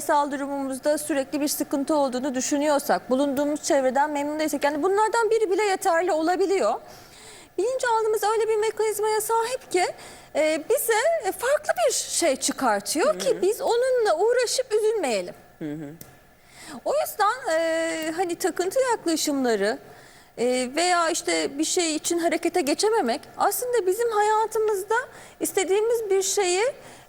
parasal durumumuzda sürekli bir sıkıntı olduğunu düşünüyorsak, bulunduğumuz çevreden memnun değilsek yani bunlardan biri bile yeterli olabiliyor. Bilinçaltımız öyle bir mekanizmaya sahip ki e, bize farklı bir şey çıkartıyor ki biz onunla uğraşıp üzülmeyelim. O yüzden e, hani takıntı yaklaşımları e, veya işte bir şey için harekete geçememek aslında bizim hayatımızda istediğimiz bir şeyi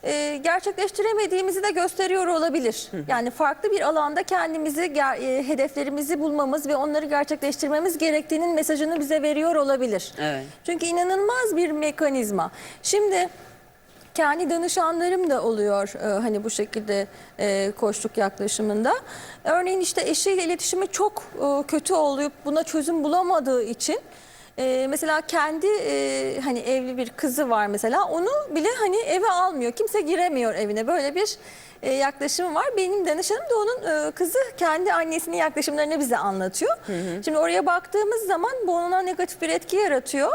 e, gerçekleştiremediğimizi de gösteriyor olabilir. Yani farklı bir alanda kendimizi, e, hedeflerimizi bulmamız ve onları gerçekleştirmemiz gerektiğinin mesajını bize veriyor olabilir. Evet. Çünkü inanılmaz bir mekanizma. Şimdi kendi danışanlarım da oluyor e, hani bu şekilde e, koçluk yaklaşımında. Örneğin işte eşiyle iletişimi çok e, kötü olup buna çözüm bulamadığı için e, mesela kendi e, hani evli bir kızı var mesela onu bile hani eve almıyor. Kimse giremiyor evine. Böyle bir e, yaklaşım var. Benim danışanım da onun e, kızı kendi annesinin yaklaşımlarını bize anlatıyor. Şimdi oraya baktığımız zaman bu ona negatif bir etki yaratıyor.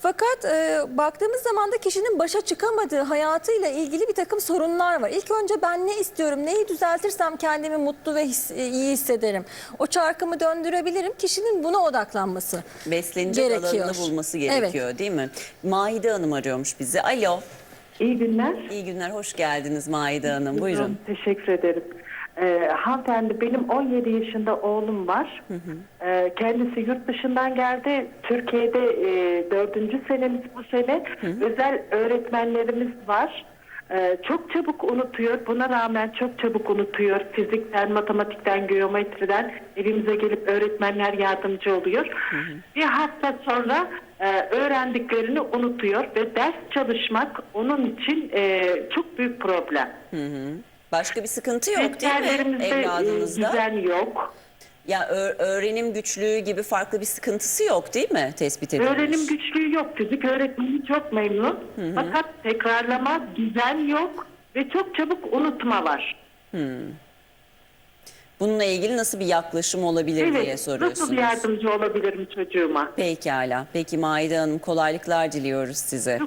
Fakat e, baktığımız zaman da kişinin başa çıkamadığı hayatıyla ilgili bir takım sorunlar var. İlk önce ben ne istiyorum, neyi düzeltirsem kendimi mutlu ve his- e, iyi hissederim. O çarkımı döndürebilirim. Kişinin buna odaklanması Beslenecek gerekiyor. alanını bulması gerekiyor değil mi? Maide Hanım arıyormuş bizi. Alo. İyi günler. İyi günler, hoş geldiniz Maide Hanım. Buyurun. Teşekkür ederim. Ee, hanımefendi benim 17 yaşında oğlum var. Ee, kendisi yurt dışından geldi. Türkiye'de e, dördüncü senemiz bu sene. Özel öğretmenlerimiz var. Ee, çok çabuk unutuyor. Buna rağmen çok çabuk unutuyor. Fizikten, matematikten, geometriden evimize gelip öğretmenler yardımcı oluyor. Bir hafta sonra e, öğrendiklerini unutuyor ve ders çalışmak onun için e, çok büyük problem. Başka bir sıkıntı yok değil mi e, evladınızda? düzen yok. Ya öğrenim güçlüğü gibi farklı bir sıkıntısı yok değil mi tespit edilmiş? Öğrenim güçlüğü yok. Fizik öğretmeni çok memnun. Fakat tekrarlama, düzen yok ve çok çabuk unutma var. Bununla ilgili nasıl bir yaklaşım olabilir diye Evet, soruyorsunuz. nasıl yardımcı olabilirim çocuğuma? Pekala. Peki Maide Hanım kolaylıklar diliyoruz size.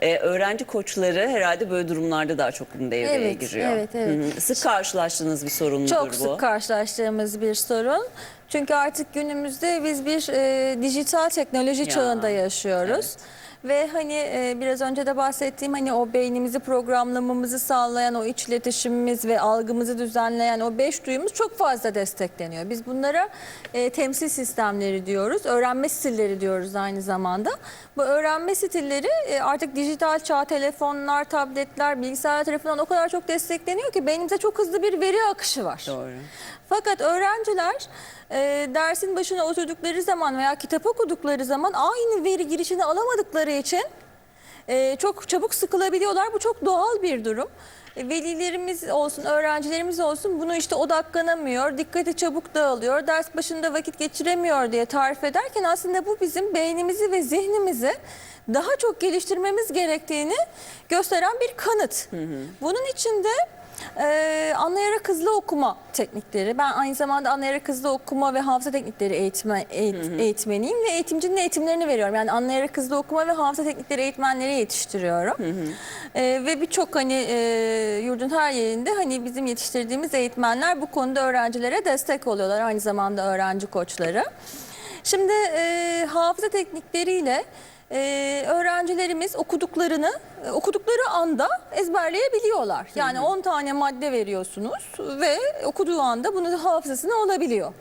Ee, öğrenci koçları herhalde böyle durumlarda daha çok devreye Evet, giriyor. evet, evet. Hı hı. Sık karşılaştığınız bir sorun mudur Çok bu? sık karşılaştığımız bir sorun. Çünkü artık günümüzde biz bir e, dijital teknoloji Ya, çağında yaşıyoruz. Ve hani e, biraz önce de bahsettiğim hani o beynimizi programlamamızı sağlayan o iç iletişimimiz ve algımızı düzenleyen o beş duyumuz çok fazla destekleniyor. Biz bunlara e, temsil sistemleri diyoruz, öğrenme stilleri diyoruz aynı zamanda. Bu öğrenme stilleri e, artık dijital çağ, telefonlar, tabletler, bilgisayar tarafından o kadar çok destekleniyor ki beynimize çok hızlı bir veri akışı var. Doğru. Fakat öğrenciler e, dersin başına oturdukları zaman veya kitap okudukları zaman aynı veri girişini alamadıkları için e, çok çabuk sıkılabiliyorlar. Bu çok doğal bir durum. E, Velilerimiz olsun, öğrencilerimiz olsun bunu işte odaklanamıyor, dikkati çabuk dağılıyor, ders başında vakit geçiremiyor diye tarif ederken aslında bu bizim beynimizi ve zihnimizi daha çok geliştirmemiz gerektiğini gösteren bir kanıt. Bunun için de ee, anlayarak hızlı okuma teknikleri. Ben aynı zamanda anlayarak hızlı okuma ve hafıza teknikleri eğitme, eğit- eğitmeniyim ve eğitimcinin eğitimlerini veriyorum. Yani anlayarak hızlı okuma ve hafıza teknikleri eğitmenleri yetiştiriyorum. Ee, ve birçok hani e, yurdun her yerinde hani bizim yetiştirdiğimiz eğitmenler bu konuda öğrencilere destek oluyorlar. Aynı zamanda öğrenci koçları. Şimdi e, hafıza teknikleriyle e, öğrencilerimiz okuduklarını e, okudukları anda ezberleyebiliyorlar. Yani 10 tane madde veriyorsunuz ve okuduğu anda bunu hafızasına alabiliyor.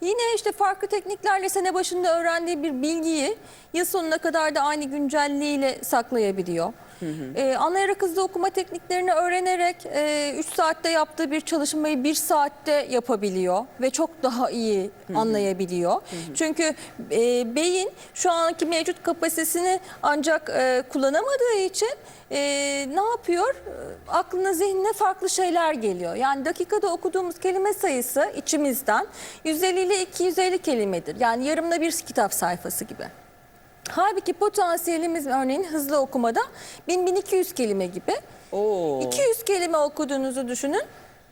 Yine işte farklı tekniklerle sene başında öğrendiği bir bilgiyi yıl sonuna kadar da aynı güncelliğiyle saklayabiliyor. Ee, anlayarak hızlı okuma tekniklerini öğrenerek 3 saatte yaptığı bir çalışmayı 1 saatte yapabiliyor ve çok daha iyi anlayabiliyor. Çünkü e, beyin şu anki mevcut kapasitesini ancak e, kullanamadığı için e, ne yapıyor? E, Aklına zihnine farklı şeyler geliyor. Yani dakikada okuduğumuz kelime sayısı içimizden 150 ile 250 kelimedir. Yani yarımda bir kitap sayfası gibi. Halbuki potansiyelimiz örneğin hızlı okumada 1000-1200 kelime gibi. Oo. 200 kelime okuduğunuzu düşünün.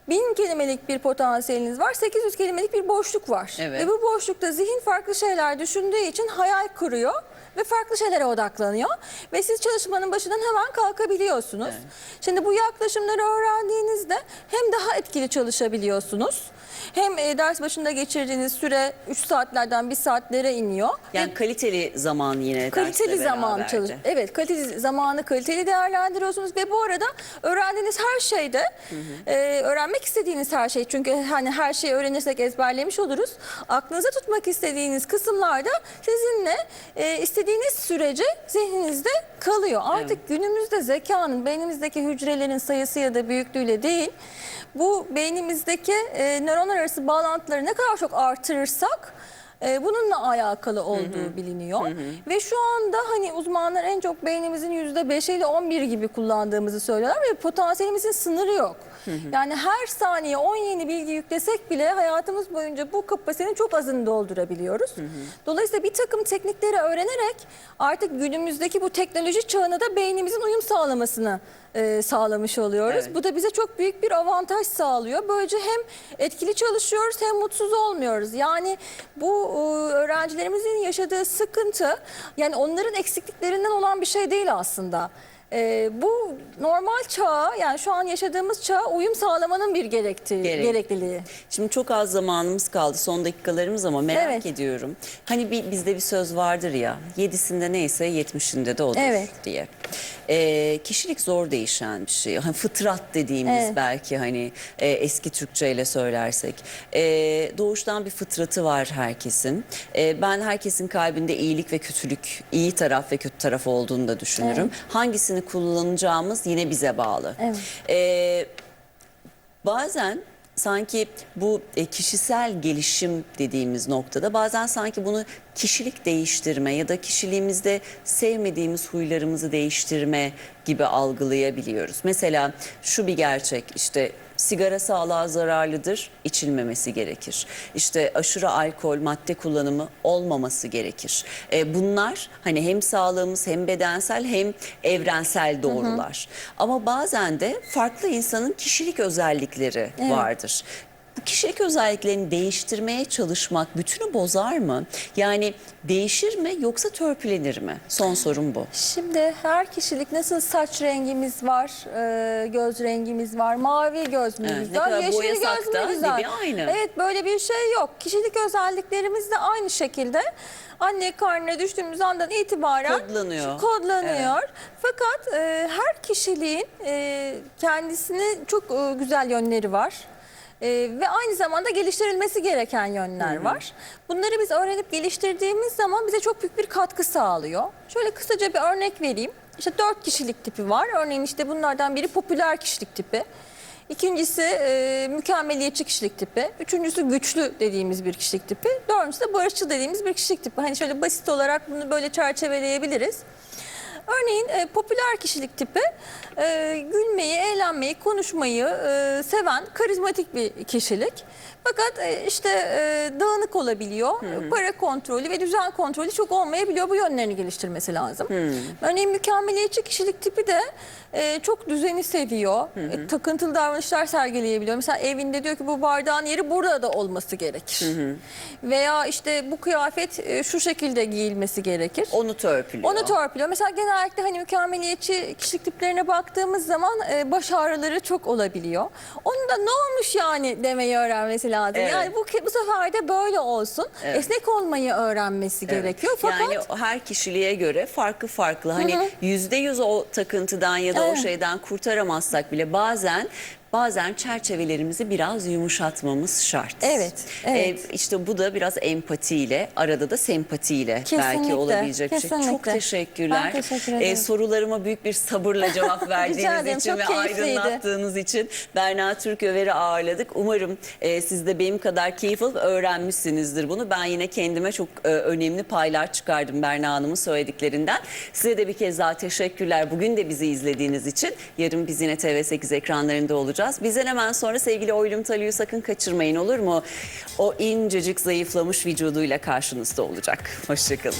1000 kelimelik bir potansiyeliniz var, 800 kelimelik bir boşluk var. Evet. Ve bu boşlukta zihin farklı şeyler düşündüğü için hayal kuruyor ve farklı şeylere odaklanıyor. Ve siz çalışmanın başından hemen kalkabiliyorsunuz. Şimdi bu yaklaşımları öğrendiğinizde hem daha etkili çalışabiliyorsunuz. Hem e, ders başında geçirdiğiniz süre 3 saatlerden 1 saatlere iniyor. Yani kaliteli zaman yine Kaliteli zaman çalış. Evet, kaliteli zamanı kaliteli değerlendiriyorsunuz ve bu arada öğrendiğiniz her şeyde e, öğrenmek istediğiniz her şey çünkü hani her şeyi öğrenirsek ezberlemiş oluruz. Aklınıza tutmak istediğiniz kısımlarda sizinle e, istediğiniz sürece zihninizde kalıyor. Artık günümüzde zekanın beynimizdeki hücrelerin sayısı ya da büyüklüğüyle değil bu beynimizdeki e, nöronlar arası bağlantıları ne kadar çok artırırsak e, bununla alakalı olduğu biliniyor. Ve şu anda hani uzmanlar en çok beynimizin %5 ile 11 gibi kullandığımızı söylüyorlar ve potansiyelimizin sınırı yok. Yani her saniye 10 yeni bilgi yüklesek bile hayatımız boyunca bu kapasitenin çok azını doldurabiliyoruz. Dolayısıyla bir takım teknikleri öğrenerek artık günümüzdeki bu teknoloji çağına da beynimizin uyum sağlamasını e, sağlamış oluyoruz. Evet. Bu da bize çok büyük bir avantaj sağlıyor. Böylece hem etkili çalışıyoruz hem mutsuz olmuyoruz. Yani bu e, öğrencilerimizin yaşadığı sıkıntı yani onların eksikliklerinden olan bir şey değil aslında. E, bu normal çağa yani şu an yaşadığımız çağa uyum sağlamanın bir gerektiği, Gerek. gerekliliği. Şimdi çok az zamanımız kaldı son dakikalarımız ama merak Evet. ediyorum. Hani bir, bizde bir söz vardır ya yedisinde neyse yetmişinde de odur Evet. diye. Ee, kişilik zor değişen bir şey. Hani fıtrat dediğimiz Evet. belki hani e, eski Türkçeyle söylersek. Ee, doğuştan bir fıtratı var herkesin. Ee, ben herkesin kalbinde iyilik ve kötülük, iyi taraf ve kötü taraf olduğunu da düşünürüm. Hangisini kullanacağımız yine bize bağlı. Evet. Ee, bazen sanki bu e, kişisel gelişim dediğimiz noktada bazen sanki bunu kişilik değiştirme ya da kişiliğimizde sevmediğimiz huylarımızı değiştirme gibi algılayabiliyoruz. Mesela şu bir gerçek işte sigara sağlığa zararlıdır, içilmemesi gerekir. İşte aşırı alkol, madde kullanımı olmaması gerekir. E, bunlar hani hem sağlığımız hem bedensel hem evrensel doğrular. Ama bazen de farklı insanın kişilik özellikleri vardır. Bu kişilik özelliklerini değiştirmeye çalışmak bütünü bozar mı? Yani değişir mi yoksa törpülenir mi? Son sorum bu. Şimdi her kişilik nasıl saç rengimiz var, e, göz rengimiz var, mavi göz mü Evet, ne güzel, kadar yeşil boyasak göz da mü güzel? dibi aynı. Evet böyle bir şey yok. Kişilik özelliklerimiz de aynı şekilde anne karnına düştüğümüz andan itibaren Kodlanıyor. kodlanıyor. Fakat e, her kişiliğin e, kendisine çok e, güzel yönleri var. E, ve aynı zamanda geliştirilmesi gereken yönler var. Bunları biz öğrenip geliştirdiğimiz zaman bize çok büyük bir katkı sağlıyor. Şöyle kısaca bir örnek vereyim. İşte dört kişilik tipi var. Örneğin işte bunlardan biri popüler kişilik tipi. İkincisi e, mükemmeliyetçi kişilik tipi. Üçüncüsü güçlü dediğimiz bir kişilik tipi. Dördüncüsü de barışçıl dediğimiz bir kişilik tipi. Hani şöyle basit olarak bunu böyle çerçeveleyebiliriz. Örneğin e, popüler kişilik tipi e, gülmeyi, eğlenmeyi, konuşmayı e, seven karizmatik bir kişilik. Fakat e, işte e, dağınık olabiliyor. Para kontrolü ve düzen kontrolü çok olmayabiliyor. Bu yönlerini geliştirmesi lazım. Örneğin mükemmeliyetçi kişilik tipi de e, çok düzeni seviyor. E, takıntılı davranışlar sergileyebiliyor. Mesela evinde diyor ki bu bardağın yeri burada da olması gerekir. Veya işte bu kıyafet e, şu şekilde giyilmesi gerekir. Onu törpülüyor. Onu torpiliyor. Mesela genellikle hani mükemmeliyetçi kişilik tiplerine baktığımız zaman e, baş ağrıları çok olabiliyor. Onun da ne olmuş yani demeyi öğrenmesi lazım. Evet. Yani bu bu sefer de böyle olsun. Evet. Esnek olmayı öğrenmesi Evet. gerekiyor. Fakat Yani o her kişiliğe göre farklı farklı. Hani yüzde yüz o takıntıdan ya da o Evet. şeyden kurtaramazsak bile bazen bazen çerçevelerimizi biraz yumuşatmamız şart. Evet, evet. Ee, işte bu da biraz empatiyle, arada da sempatiyle belki Kesinlikle, olabilecek bir şey. Çok kesinlikle. teşekkürler. Ben teşekkür Ee, ederim. sorularıma büyük bir sabırla cevap verdiğiniz ederim, için ve keyifliydi. aydınlattığınız için Berna Türköver'i ağırladık. Umarım e, siz de benim kadar keyif alıp öğrenmişsinizdir bunu. Ben yine kendime çok e, önemli paylar çıkardım Berna Hanım'ın söylediklerinden. Size de bir kez daha teşekkürler. Bugün de bizi izlediğiniz için. Yarın biz yine TV8 ekranlarında olacağız. Bizden hemen sonra sevgili Oylum Talih'i sakın kaçırmayın olur mu? O incecik zayıflamış vücuduyla karşınızda olacak. Hoşçakalın.